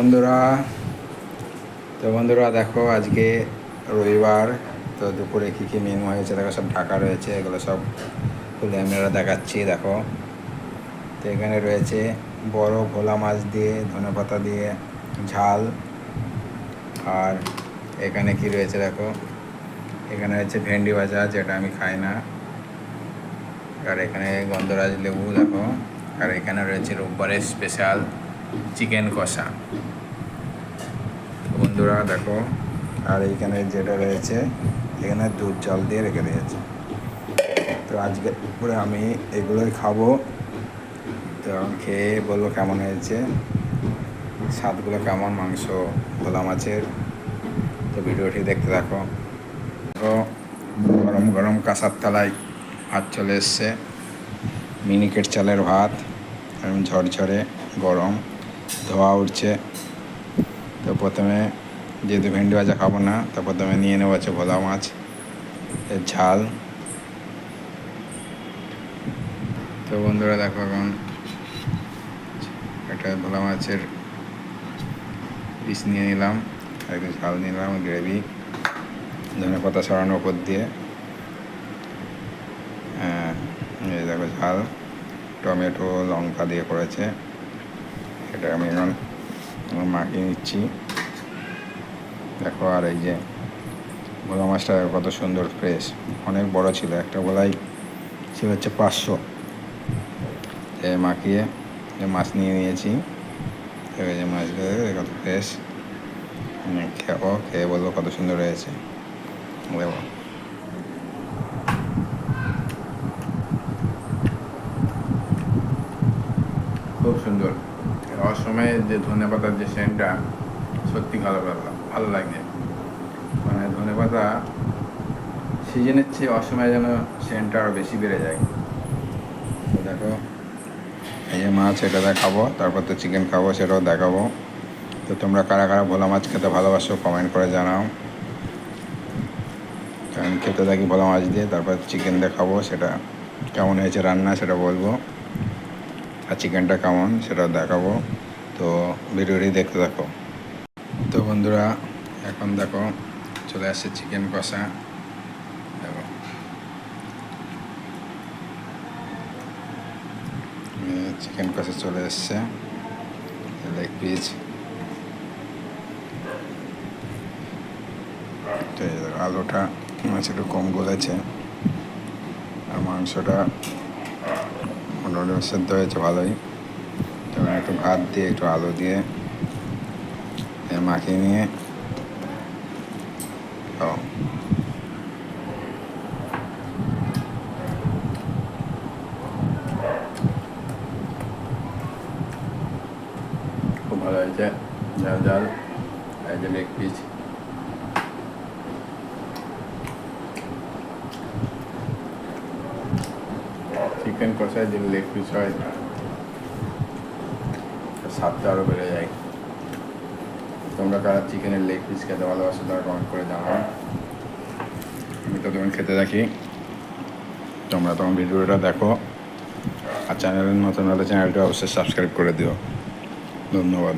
বন্ধুরা, তো বন্ধুরা দেখো আজকে রবিবার, তো দুপুরে কী কী মেনু হয়েছে, দেখো সব ঢাকা রয়েছে, এগুলো সব খুলে আমি ওরা দেখাচ্ছি, দেখো। তো এখানে রয়েছে বড় ভোলা মাছ দিয়ে ধনেপাতা দিয়ে, ঝাল। আর এখানে কি রয়েছে দেখো, এখানে রয়েছে ভেন্ডি ভাজা, যেটা আমি খাই না। আর এখানে গন্ধরাজ লেবু, দেখো। আর এখানে রয়েছে রোববারের স্পেশাল চিকেন কষা। বন্ধুরা, দেখো। আর এইখানে যেটা রয়েছে, এখানে দুধ জল দিয়ে রেখে দিয়েছে। তো আজকে দুপুরে আমি এগুলোই খাব। তো খেয়ে বলব কেমন হয়েছে। স্বাদগুলো কেমন, মাংস গোলা মাছের। তো ভিডিওটি দেখতে থাকো। তো গরম গরম কাঁসার থালায় ভাত চলে এসছে। মিনিকেট চালের ভাত ঝরঝরে গরম, ধোয়া উঠছে। তো প্রথমে যেহেতু ভেন্ডি ভাজা খাব না, তো প্রথমে নিয়ে নেব হচ্ছে ভোলা মাছ, এর ঝাল। তো বন্ধুরা দেখো এখন একটা ভোলা মাছের পিস নিয়ে নিলাম একটু ঝাল নিলাম গ্রেভি ধনে পাতা সরানোর উপর দিয়ে। হ্যাঁ দেখো ঝাল, টমেটো, লঙ্কা দিয়ে করেছে। এটা আমি এখন মাখিয়ে নিচ্ছি। দেখো আর এই যে ভোলা মাছটা কত সুন্দর ফ্রেশ অনেক বড় ছিল, একটা গোলাই ছিল হচ্ছে পাঁচশো। মাখিয়ে মাছ নিয়ে নিয়েছি। এই যে মাছগুলো কত ফ্রেশ খেয়ে খেয়ে বলব কত সুন্দর হয়েছে। দেখো খুব সুন্দর। অসময়ে যে ধনে পাতার যে সেন্টটা, সত্যি ভালো ভালো ভালো লাগে। মানে ধনে পাতা সিজনের চেয়ে অসময়ে যেন সেন্টটা আরও বেশি বেড়ে যায়। তো দেখো, এই যে মাছ, এটা দেখাবো, তারপর তো চিকেন খাব, সেটাও দেখাবো। তো তোমরা কারা কারা ভোলা মাছ খেতে ভালোবাসো কমেন্ট করে জানাও। আমি খেতে থাকি ভোলা মাছ দিয়ে, তারপর চিকেন দেখাবো, সেটা কেমন হয়েছে রান্না সেটা বলব। আর চিকেনটা কেমন সেটা দেখাবো। তো ভিডিওটি দেখতে থাকো। তো বন্ধুরা, এখন দেখো, চলে আসছে চিকেন কষা। দেখো। চিকেন কষা চলে এসছে। লেগ পিস আলুটা মাছ একটু কম গলেছে। আর মাংসটা মোটামুটি সেদ্ধ হয়েছে, ভালোই। একটু ভাত দিয়ে, একটু আলু দিয়ে মাখিয়ে নিয়ে খাও খুব ভালো হয়েছে ঝাল লেগ পিস চিকেন কষায় যে লেগ পিস হয় স্বাদটা আরও বেড়ে যায় তোমরা কারা চিকেনের লেগ পিস খেতে ভালোবাসো তারা কমেন্ট করে জানাও। আমি তো তখন খেতে দেখি তোমরা তখন ভিডিওটা দেখো। আর চ্যানেলের নতুন হলে চ্যানেলটা অবশ্যই সাবস্ক্রাইব করে দিও। ধন্যবাদ।